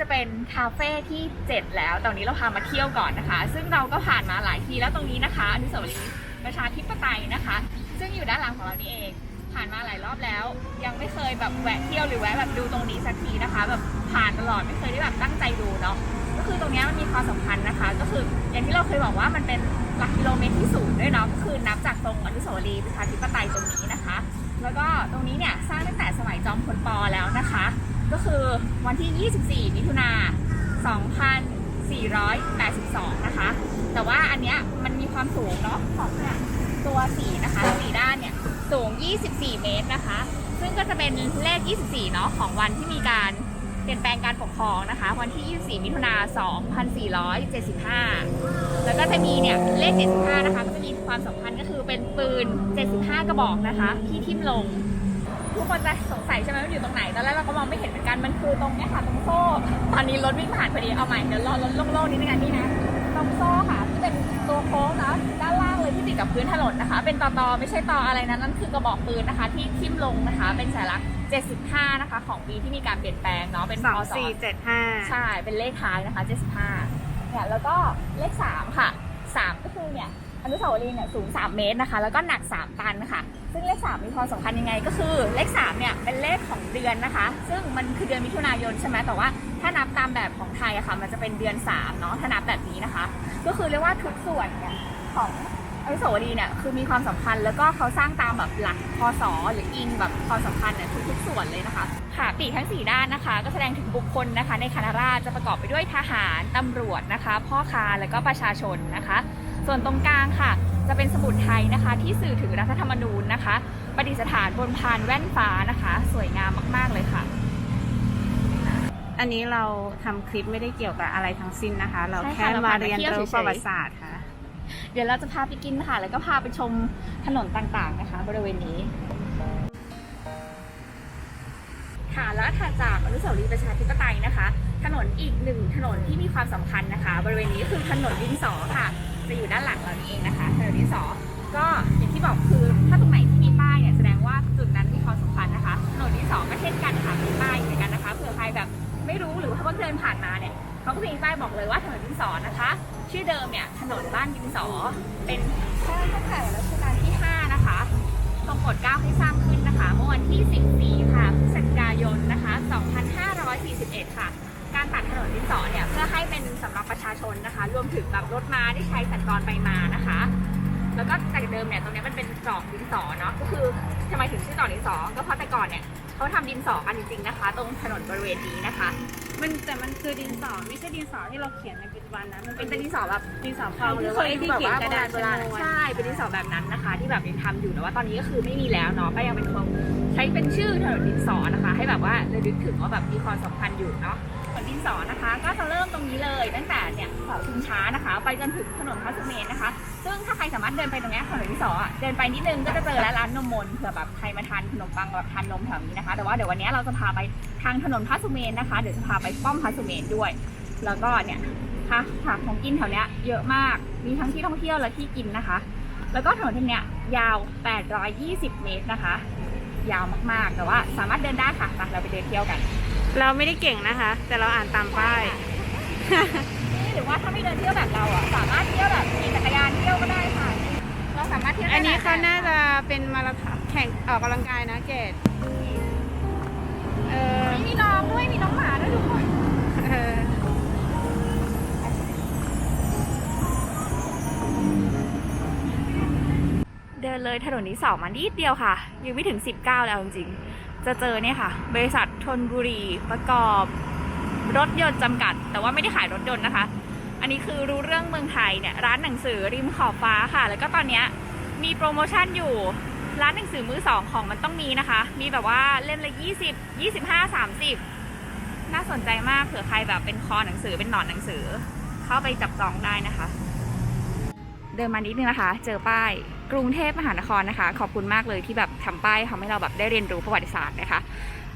จะเป็นคาเฟ่ที่ 7 แล้ว ตอนนี้เราพามาเที่ยวก่อนนะคะ ซึ่งเราก็ผ่านมาหลายทีแล้วตรงนี้นะคะอนุสาวรีย์ประชาธิปไตยนะคะ ซึ่งอยู่ด้านหลังของเรานี่เอง ผ่านมาหลายรอบแล้ว ยังไม่เคยแบบแวะเที่ยวหรือแวะแบบดูตรงนี้สักทีนะคะ แบบผ่านตลอดไม่เคยได้แบบตั้งใจดูเนาะก็คือตรงนี้มันมีความสำคัญนะคะ ก็คืออย่างที่เราเคยบอกว่ามันเป็นหลักกิโลเมตรที่ศูนย์ด้วยเนาะก็คือนับจากตรงอนุสาวรีย์ประชาธิปไตยตรงนี้นะคะ แล้วก็ตรงนี้เนี่ยสร้างตั้งแต่สมัยจอมพลปแล้วนะคะ ก็คือวันที่ 24 มิถุนา2482 นะคะ แต่ว่าอันเนี้ยมันมีความสูงเนาะของเนี่ยตัวสีนะคะสีด้านเนี่ยสูง 24 เมตรนะคะ ซึ่งก็จะเป็นเลข 24 เนาะของวันที่มีการเปลี่ยนแปลงการปกครองนะคะ วันที่ 24 มิถุนา2475 แล้วก็จะมีเนี่ยเลข 75 นะคะ ก็จะมีความสำคัญก็คือเป็นปืน 75 กระบอกนะคะ ที่ทิ่มลง ทุกคนจะสงสัยใช่ไหมว่าอยู่ตรงไหน ตอนแรกเราก็มองไม่เห็นเหมือนกัน มันคือตรงเนี้ยค่ะ ตรงโซ่ ตอนนี้รถวิ่งผ่านพอดี เอาใหม่ เดี๋ยวรอรถโล่งๆนิดนึงนะนี่นะ ตรงโซ่ค่ะที่เป็นตัวโค้งนะด้านล่างเลยที่ติดกับพื้นถนนนะคะ เป็นตอตอไม่ใช่ตออะไรนะ นั่นคือกระบอกปืนนะคะ ที่ทิ่มลงนะคะ เป็นสัญลักษณ์ 75 นะคะ ของปีที่มีการเปลี่ยนแปลงเนาะ เป็นสองพศสี่เจ็ดห้าใช่ เป็นเลขท้ายนะคะ 75เนี่ย แล้วก็เลข 3 ค่ะ 3 ก็คือเนี่ย อนุสาวรีย์เนี่ยสูง 3 เมตรนะคะ แล้วก็หนัก 3 ตันค่ะ ซึ่งเลข 3 มีความสำคัญยังไง ก็คือเลข 3 เนี่ยเป็นเลขของเดือนนะคะ ซึ่งมันคือเดือนมิถุนายนใช่ไหมแต่ว่าถ้านับตามแบบของไทยอะค่ะ มันจะเป็นเดือน 3 เนาะถ้านับแบบนี้นะคะ ก็คือเรียกว่าทุกส่วนเนี่ยของอนุสาวรีย์เนี่ยคือมีความสำคัญ แล้วก็เขาสร้างตามแบบหลักพศหรืออิงแบบความสำคัญเนี่ยทุกๆส่วนเลยนะคะค่ะปีกทั้ง 4 ด้านนะคะ ก็แสดงถึงบุคคลนะคะ ในคณะราษฎรจะประกอบไปด้วยทหารตำรวจนะคะ พ่อค้าแล้วก็ประชาชนนะคะ ส่วนตรงกลางค่ะ จะเป็นสมุดไทยนะคะ ที่สื่อถึงรัฐธรรมนูญนะคะประดิษฐานบนพานแว่นฟ้านะคะ สวยงามมาก ๆ เลยค่ะ อันนี้เราทำคลิปไม่ได้เกี่ยวกับอะไรทั้งสิ้นนะคะ เราใช่แค่ค่ะเรามาพาไปเรียนเที่ยวรู้เฉยๆ ประวัติศาสตร์ค่ะ เดี๋ยวเราจะพาไปกินค่ะ แล้วก็พาไปชมถนนต่างๆนะคะ บริเวณนี้ ค่ะแล้วถัดจากอนุสาวรีย์ประชาธิปไตยนะคะ ถนนอีกหนึ่งถนนที่มีความสำคัญนะคะ บริเวณนี้คือถนนดินสอค่ะ จะอยู่ด้านหลังเรานี่เองนะคะถนนดินสอก็อย่างที่บอกคือถ้าตรงไหนที่มีป้ายเนี่ยแสดงว่าจุดนั้นมีความสำคัญนะคะถนนดินสอก็เช่นกันค่ะมีป้ายเหมือนกันนะคะเผื่อใครแบบไม่รู้หรือว่าเพิ่งเดินผ่านมาเนี่ยเขาก็มีป้ายบอกเลยว่าถนนดินสอนะคะ ชื่อเดิมเนี่ยถนนบ้านดินสอเป็นสร้าตั้งแต่รัชกาลที่ 5 นะคะทรงโปรดเกล้าให้สร้างขึ้นนะคะเมื่อวันที่ 14 ค่ะพฤศจิกายนนะคะ 2541 ค่ะ การตัดถนนดินสอเนี่ยเพื่อให้เป็นสำหรับประชาชนนะคะ รวมถึงแบบรถม้าที่ใช้สัญจรไปมานะคะ แล้วก็จากเดิมเนี่ยตรงเนี้ยมันเป็นจอกดินสอเนาะก็คือทำไมถึงชื่อจอกดินสอ ก็เพราะแต่ก่อนเนี่ยเขาทำดินสอกันจริงๆนะคะ ตรงถนนบริเวณนี้นะคะ มันแต่มันคือดินสอไม่ใช่ดินสอที่เราเขียนในปัจจุบันนะมันเป็เป็นนดินสอแบบดินสอเพองหรือว่าไอ้ที่เขียนกระดาษโบราณชนวนใช่เป็นดินสอแบบนั้นนะคะ ที่แบบยังทำอยู่แต่ว่าตอนนี้ก็คือไม่มีแล้วเนาะก็ยังเป็นคงใช้เป็นชื่อถนนดินสอนะคะ ให้แบบว่าระลึกถึงว่าแบบมีความสำคัญอยู่เนาะถนน ดินสอนะคะ ก็จะเริ่มตรงนี้เลย ตั้งแต่เนี่ยเสาชิงช้านะคะ ไปจนถึงถนนพระสุเมนนะคะ ซึ่งถ้าใครสามารถเดินไปตรงนี้ถนนดินสอเดินไปนิดนึงก็จะเจอแล้วร้านนมมนเผื่อแบบใครมาทานขนมปังแบบทานนมแถวนี้นะคะ แต่ว่าเดี๋ยววันนี้เราจะพาไปทางถนนพระสุเมนนะคะ เดี๋ยวจะพาไปป้อมพระสุเมนด้วย แล้วก็เนี่ยค่ะค่ะของกินแถวนี้เยอะมาก มีทั้งที่ท่องเที่ยวและที่กินนะคะ แล้วก็ถนนเส้นเนี้ยยาว 820 เมตรนะคะ ยาวมากๆ แต่ว่าสามารถเดินได้ค่ะเราไปเดินเที่ยวกัน เราไม่ได้เก่งนะคะ แต่เราอ่านตามป้ายนี่หรือว่าถ้าไม่เดินเที่ยวแบบเราอะ สามารถเที่ยวแบบขี่จักรยานเที่ยวก็ได้ค่ะ เราสามารถเที่ยวได้อันนี้เขาหลยแบบน่าจะเป็นมาราธอนแข่งออกกำลังกายนะเกดเออนี่มีน้องด้วย มีน้องหมาด้วยทุกคนเออเดินเลยถนนนี้สองมานิดเดียวค่ะ ยังไม่ถึง 19 แล้วจริงๆ จะเจอเนี่ยค่ะ บริษัททนบุรีประกอบรถยนต์จำกัด แต่ว่าไม่ได้ขายรถยนต์นะคะ อันนี้คือรู้เรื่องเมืองไทยเนี่ยร้านหนังสือริมขอบฟ้าค่ะ แล้วก็ตอนเนี้ยมีโปรโมชั่นอยู่ร้านหนังสือมือสองของมันต้องมีนะคะ มีแบบว่าเล่มละ 20 25 30 น่าสนใจมากเผื่อใครแบบเป็นคอหนังสือเป็นหนอนหนังสือ เข้าไปจับจองได้นะคะ เดินมานิดนึงนะคะ เจอป้าย กรุงเทพมหานครนะคะ ขอบคุณมากเลยที่แบบทำป้ายทำให้เราแบบได้เรียนรู้ประวัติศาสตร์นะคะ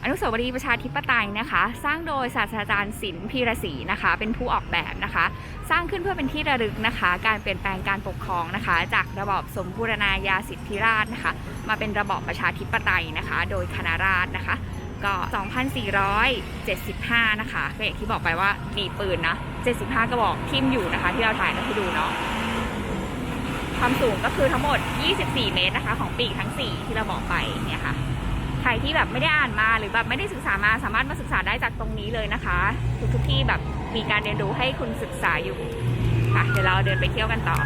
อนุสาวรีย์ประชาธิปไตยนะคะ สร้างโดยศาสตราจารย์ศิลป์พีรศรีนะคะ เป็นผู้ออกแบบนะคะ สร้างขึ้นเพื่อเป็นที่ระลึกนะคะ การเปลี่ยนแปลงการปกครองนะคะ จากระบอบสมบูรณาญาสิทธิราชนะคะ มาเป็นระบอบประชาธิปไตยนะคะ โดยคณะราษฎรนะคะก็ 2,475 นะคะ ก็อย่างที่บอกไปว่ามีปืนนะ 75 กระบอกทิมอยู่นะคะ ที่เราถ่ายให้ดูเนาะ ความสูงก็คือทั้งหมด 24 เมตรนะคะ ของปีกทั้ง 4 ที่เราบอกไปเนี่ยค่ะใครที่แบบไม่ได้อ่านมาหรือแบบไม่ได้ศึกษามาสามารถมาศึกษาได้จากตรงนี้เลยนะคะ ทุกทุกที่แบบมีการเรียนรู้ให้คุณศึกษาอยู่ค่ะเดี๋ยวเราเดินไปเที่ยวกันต่อ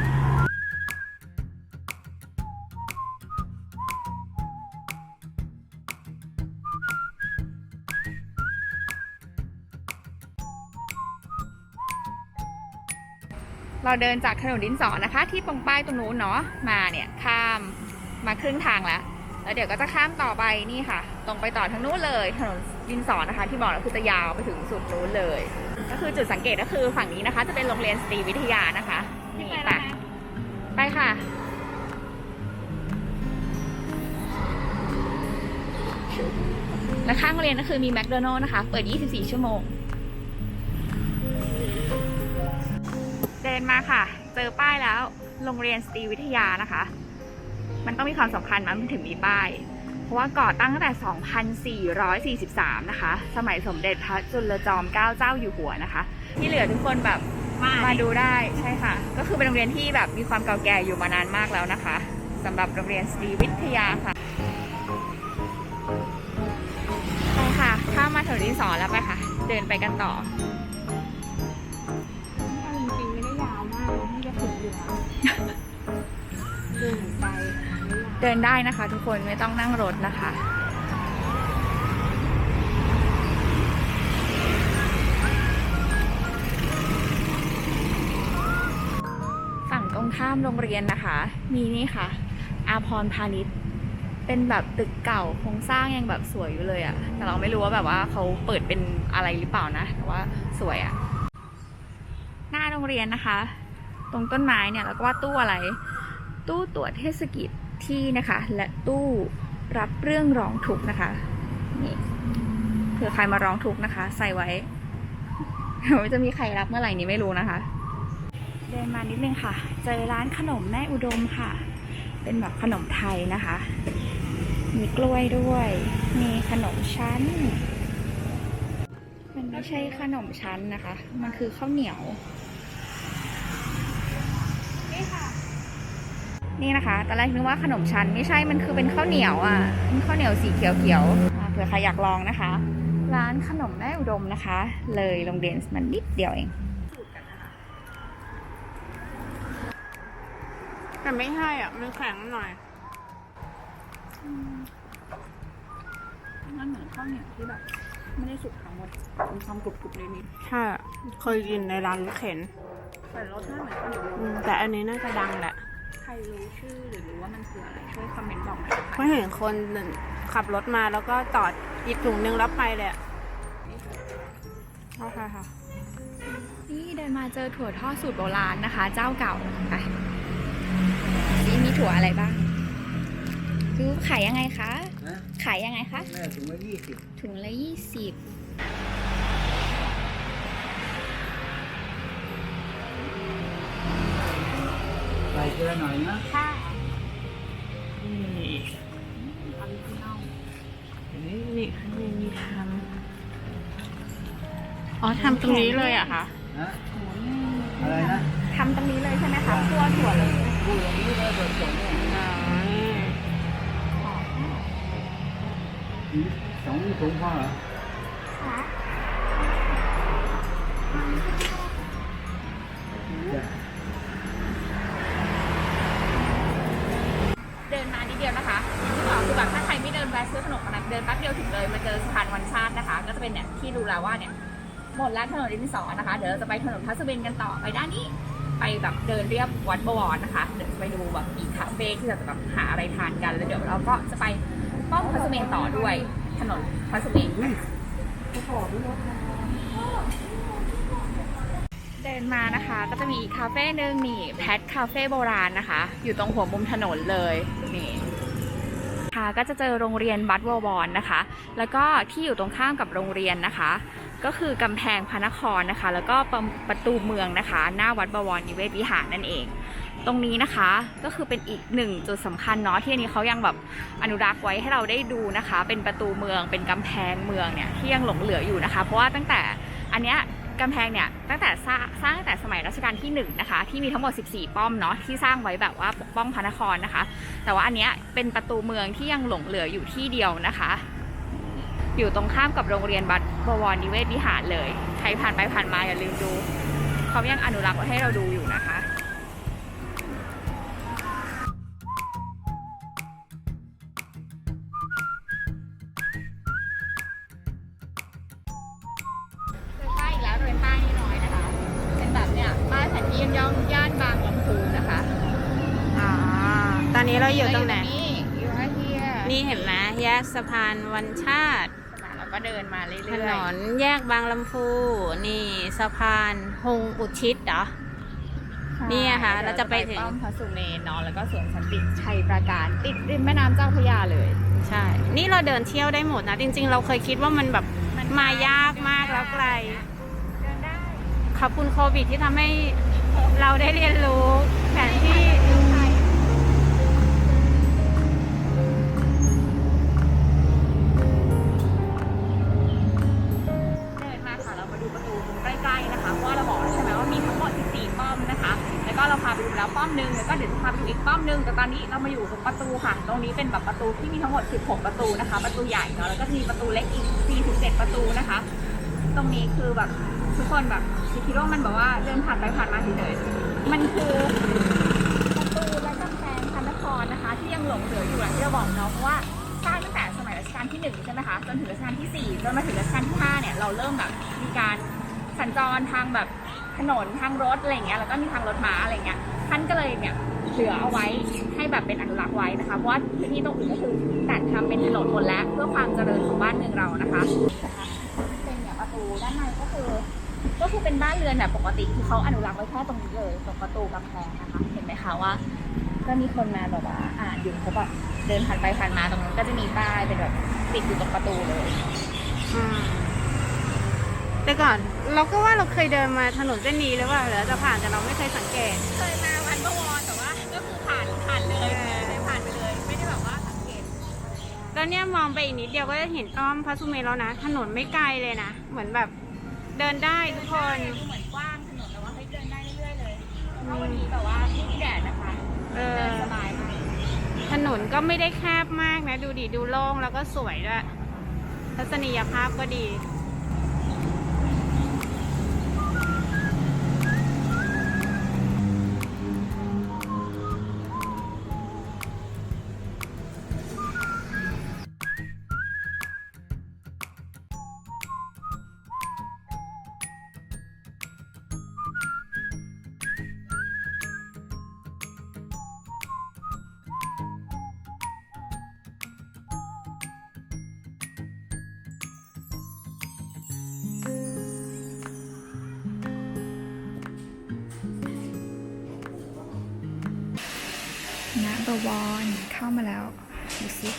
เราเดินจากถนนดินสอนะคะ ที่ตรงป้ายตรงนู้นเนาะมาเนี่ยข้ามมาครึ่งทางแล้วแล้วเดี๋ยวก็จะข้ามต่อไปนี่ค่ะ ตรงไปต่อทางนู้นเลยถนนดินสอนะคะ ที่บอกแล้วคือจะยาวไปถึงสุดนู้นเลย ก็คือจุดสังเกตก็คือฝั่งนี้นะคะ จะเป็นโรงเรียนสตรีวิทยานะคะนี่ไปไปแล้วนะไปค่ะและข้างโรงเรียนก็คือมีแมคโดนัลล์นะคะ เปิด 24 ชั่วโมง นมาค่ะ เจอป้ายแล้ว โรงเรียนสตรีวิทยานะคะ มันต้องมีความสำคัญมันถึงมีป้าย เพราะว่าก่อตั้งตั้งแต่ 2443 นะคะ สมัยสมเด็จพระจุลจอมเกล้าเจ้าอยู่หัวนะคะ ที่เหลือทุกคนแบบมาดูได้ใช่ค่ะ ก็คือเป็นโรงเรียนที่แบบมีความเก่าแก่อยู่มานานมากแล้วนะคะสำหรับโรงเรียนสตรีวิทยาค่ะไปค่ะ ข้ามมาถนนดินสอแล้วไปค่ะ เดินไปกันต่อ อยู่แล้วเดินไปเดินได้นะคะ ทุกคนไม่ต้องนั่งรถนะคะฝั่งตรงข้ามโรงเรียนนะคะ มีนี่ค่ะ อาพรพาณิชย์เป็นแบบตึกเก่าโครงสร้างยังแบบสวยอยู่เลยอะแต่เราไม่รู้ว่าแบบว่าเขาเปิดเป็นอะไรหรือเปล่านะ แต่ว่าสวยอะหน้าโรงเรียนนะคะ ตรงต้นไม้เนี่ยแล้วก็ว่าตู้อะไร ตู้ตรวจเทศกิจที่นะคะ และตู้รับเรื่องร้องทุกข์นะคะนี่เผื่อใครมาร้องทุกข์นะคะ ใส่ไว้ว่าจะมีใครรับเมื่อไหร่นี้ไม่รู้นะคะ เดินมานิดนึงค่ะ เจอร้านขนมแม่อุดมค่ะ เป็นแบบขนมไทยนะคะ มีกล้วยด้วย มีขนมชั้น มันไม่ใช่ขนมชั้นนะคะ มันคือข้าวเหนียว นี่ค่ะ นี่นะคะ ตอนแรกนึกว่าขนมชั้นไม่ใช่มันคือเป็นข้าวเหนียวอะเป็นข้าวเหนียวสีเขียวๆอะเผื่อใครอยากลองนะคะ ร้านขนมแม่อุดมนะคะ เลยโรงเรียนมันนิดเดียวเองแต่ไม่ใช่อะ มันแข็งหน่อยมันเหมือนข้าวเหนียวที่แบบไม่ได้สุกทั้งหมดมีความกรุบๆเลยนิดใช่อะเคยกินในร้านรถเข็นแต่รสชาติเหมือนข้าวเหนียวอืมแต่อันนี้น่าจะดังแหละใค รรู้ชื่อหรือรู้ว่ามันคืออะไรช่วยคอมเมนต์บอกหน่อยนะเพราะคะเห็นคนขับรถมาแล้วก็จอดหยิบถุงนึงแล้วไปเลยอะโอเคค่ะ นี่เดินมาเจอถั่วทอดสูตรโบราณนะคะ เจ้าเก่าอะนี่มีถั่วอะไรบ้างดูขายยังไงคะ นะขายยังไงคะ แม่ถุงละยี่สิบถุงละยี่สิบ เกลือหน่อยนะค่ะนี่ออริจินอลนี่นี่ข้างในมีทำอ๋อทำตรงนี้เลยเหรอะคะนะอะไรนะทำตรงนี้เลยใช่ไหมคะคั่วถั่วเลยพูดอย่างนี้แล้วเดี๋ยวส่งเนี่ยอ๋อสองถุงพอเหรอ นนดินสอนะคะ เดี๋ยวเราจะไปถนนพัสเบนกันต่อไปด้านนี้ ไปแบบเดินเรียบวัดบวรนะคะ เดี๋ยวจะไปดูแบบอีกคาเฟ่ที่เราจะแบบหาอะไรทานกัน แล้วเดี๋ยวเราก็จะไปป้อมพัสเบนต่อด้วยถนนพัสเบนเดินมานะคะ ก็จะมีอีกคาเฟ่หนึ่งนี่แพทคาเฟ่โบราณนะคะ อยู่ตรงหัวมุมถนนเลยนี่ค่ะก็จะเจอโรงเรียนวัดบวรนะคะ แล้วก็ที่อยู่ตรงข้ามกับโรงเรียนนะคะ ก็คือกำแพงพระนครนะคะ แล้วก็ประประตูเมืองนะคะ หน้าวัดบวรนิเวศวิหารนั่นเอง ตรงนี้นะคะก็คือเป็นอีกหนึ่งจุดสำคัญเนาะที่อันนี้เขายังแบบอนุรักษ์ไว้ให้เราได้ดูนะคะ เป็นประตูเมืองเป็นกำแพงเมืองเนี่ยที่ยังหลงเหลืออยู่นะคะ เพราะว่าตั้งแต่อันเนี้ยกำแพงเนี่ยตั้งแต่สร้างสร้างตั้งแต่สมัยรัชกาลที่หนึ่งนะคะที่มีทั้งหมด 14 ป้อมเนาะที่สร้างไว้แบบว่าปกป้องพระนครนะคะ แต่ว่าอันเนี้ยเป็นประตูเมืองที่ยังหลงเหลืออยู่ที่เดียวนะคะ อยู่ตรงข้ามกับโรงเรียนวัดบวรนิเวศวิหารเลย ใครผ่านไปผ่านมาอย่าลืมดู เขายังอนุรักษ์ไว้ให้เราดูอยู่นะคะเดินใต้อีกแล้วเดินใต้นิดหน่อยนะคะเป็นแบบเนี่ยป้ายแผนที่ย่อมย่านบางลำพูนะคะอ๋อตอนนี้เราอยู่ตรงไหนนี่อยู่ที่นี่นี่เห็นไหมแยกสะพานวันชาติแล้ว ก็เดินมาเรื่อยๆถนนแยกบางลำพู นี่สะพานหงอุทิศเหรอนี่อะค่ะ เราจะไปถึงป้อมพระสุเมนเนาะแล้วก็สวนสันติชัยปราการติดริมแม่น้ำเจ้าพระยาเลย ใช่ นี่เราเดินเที่ยวได้หมดนะ จริง ๆ เราเคยคิดว่ามันแบบมายากมากแล้วไกลเดินได้ขอบคุณโควิดที่ทำให้เราได้เรียนรู้แผนที่ เรามาอยู่ตรงประตูค่ะ ตรงนี้เป็นแบบประตูที่มีทั้งหมด 16 ประตูนะคะ ประตูใหญ่เนาะแล้วก็มีประตูเล็กอีก 47 ประตูนะคะ ตรงนี้คือแบบทุกคนแบบคิดว่ามันแบบว่าเดินผ่านไปผ่านมาเฉยๆมันคือประตูและกำแพงพระนครนะคะ ที่ยังหลงเหลืออยู่อย่างที่เราบอกเนาะเพราะว่าสร้างตั้งแต่สมัยรัชกาลที่หนึ่งใช่ไหมคะจนถึงรัชกาลที่สี่จนมาถึงรัชกาลที่ห้าเนี่ยเราเริ่มแบบมีการสัญจรทางแบบถนนทางรถอะไรเงี้ยแล้วก็มีทางรถม้าอะไรเงี้ยท่านก็เลยเนี่ย เหลือเอาไว้ให้แบบเป็นอนุรักษ์ไว้นะคะเพราะว่าพื้นที่ตรงอื่นก็คือแต่ทำเป็นถนนหมดแล้ว เพื่อความเจริญของบ้านเมืองเรานะคะเป็นเนี่ยประตูด้านในก็คือ ก็คือเป็นบ้านเรือนแบบปกติคือเขาอนุรักษ์ไว้แค่ตรงนี้เลยตรงประตูกำแพงนะคะ เห็นไหมคะว่า ก็มีคนมาแบบว่าอ่านอยู่เขาแบบเดินผ่านไปผ่านมาตรงนั้นก็จะมีป้ายเป็นแบบติดอยู่ตรงประตูเลยอืมแต่ก่อนเราก็ว่าเราเคยเดินมาถนนเส้นนี้หรือว่าหรือจะผ่านแต่เราไม่เคยสังเกต เคยมา แล้วเนี่ยมองไปอีกนิดเดียวก็จะเห็นป้อมพระสุเมรุแล้วนะ ถนนไม่ไกลเลยนะ เหมือนแบบเดินได้ทุกคนเหมือนกว้างถนนแต่ว่าเฮ้ยเดินได้เรื่อยๆเลยเพราะวันนี้แบบว่าไม่มีแดดนะคะเออเดินสบายมากถนนก็ไม่ได้แคบมากนะ ดูดิดูโล่งแล้วก็สวยด้วย ทัศนียภาพก็ดี ณบวรเข้ามาแล้ว ดูสิ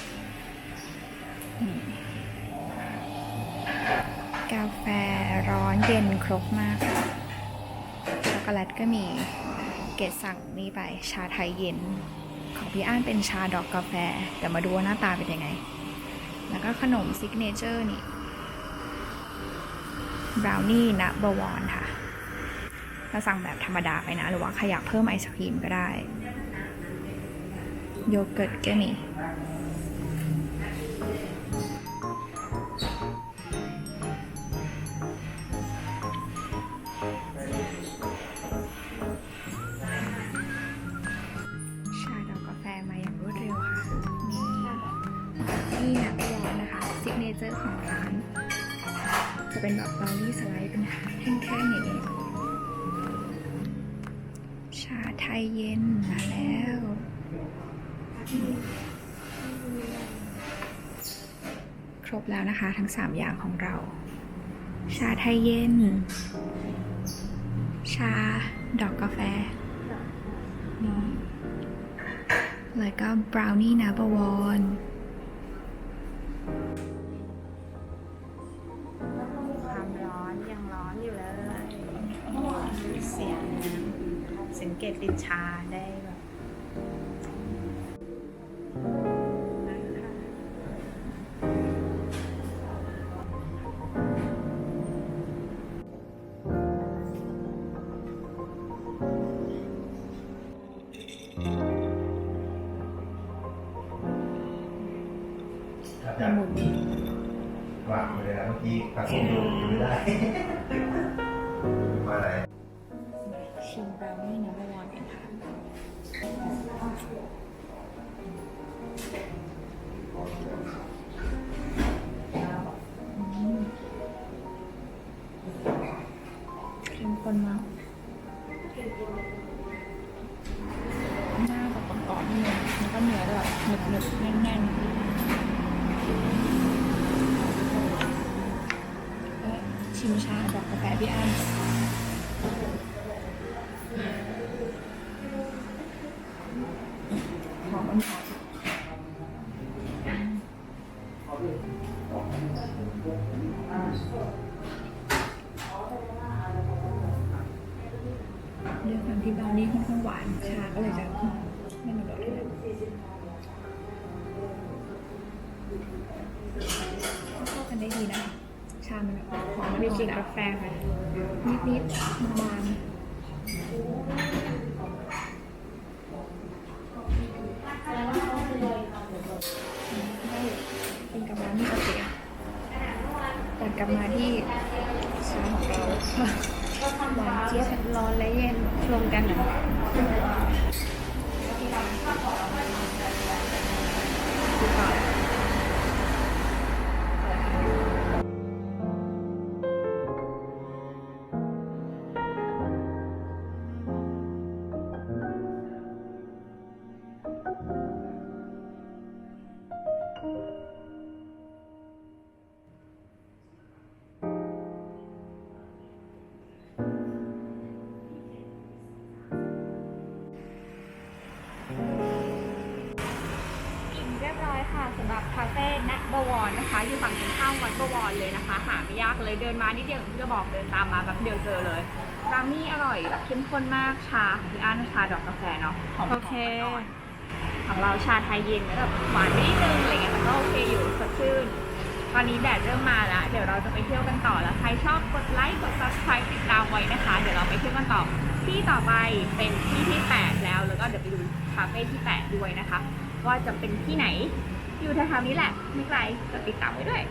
กาแฟร้อนเย็นครบมากค่ะช็อกโกแลตก็มี เกดสั่งนี่ไปชาไทยเย็น ของพี่อ้านเป็นชาดอกกาแฟ แต่มาดูว่าหน้าตาเป็นยังไง แล้วก็ขนมซิกเนเจอร์นี่บราวนี่ณบวรค่ะเราสั่งแบบธรรมดาไปนะ หรือว่าใครอยากเพิ่มไอศครีมก็ได้ โยเกิร์ตก็มีชาดอกกาแฟมาอย่างรวดเร็วค่ะนี่นี่นักยอนะคะซิกเนเจอร์ของร้าน จะเป็นแบบบราวนี่สไลด์เป็นแท่งๆอย่างนี้ชาไทยเย็น ครบแล้วนะคะ ทั้ง 3 อย่างของเรา ชาไทยเย็น ชาดอกกาแฟนแล้วก็บราวนี่นาบวอนความร้อนยังร้อนอยู่เลย เสียง สังเกตติดชาได้แบบ หมุนวางไปเลยนะเมื่อกี้ตัดสินดูไม่ได้มาไหนชิมบราวนี่น้ำมันกันค่ะเข้มข้นมากหน้าแบบกรอบๆนี่เลยแล้วก็เนื้อแบบหนึบๆแน่นๆ ชิมชาดอกกาแฟพี่อันหอมมันหอมเรื่องความที่บราวนี่ค่อนข้างหวาน ชาก็เลยจะไม่มีรสเลยเข้ากันได้ดีนะ ชามันแบบ มีกลิ่นกาแฟไหมนิดๆบางๆได้เป็นกลังที่โอเคตัดกลับมาที่ชาของเราหวานเจี๊ยบร้อนและเย็นรวมกันเหรอดู ตรงข้ามวัดบวรเลยนะคะ หาไม่ยากเลยเดินมานิดเดียวอย่างที่จะบอกเดินตามมาแบบเดียวเจอเลยร้านนี้อร่อยแบบเข้มข้นมากชาของพี่อั้นชาดอกกาแฟเนาะหอมๆโอเคอ่อนๆของเราชาไทยเย็นแบบหวานนิดนึงอะไรเงี้ยแต่ก็โอเคอยู่สดชื่น ตอนนี้แดดเริ่มมาแล้ว เดี๋ยวเราจะไปเที่ยวกันต่อแล้วใครชอบกดไลค์กด subscribe ติดตามไว้นะคะ เดี๋ยวเราไปเที่ยวกันต่อที่ต่อไปเป็นที่ที่ 8 แล้วแล้วก็เดี๋ยวไปดูคาเฟ่ที่ 8 ด้วยนะคะ ว่าจะเป็นที่ไหน อยู่แถวๆนี้แหละ ไม่ไกลจะติดตามไว้ด้วย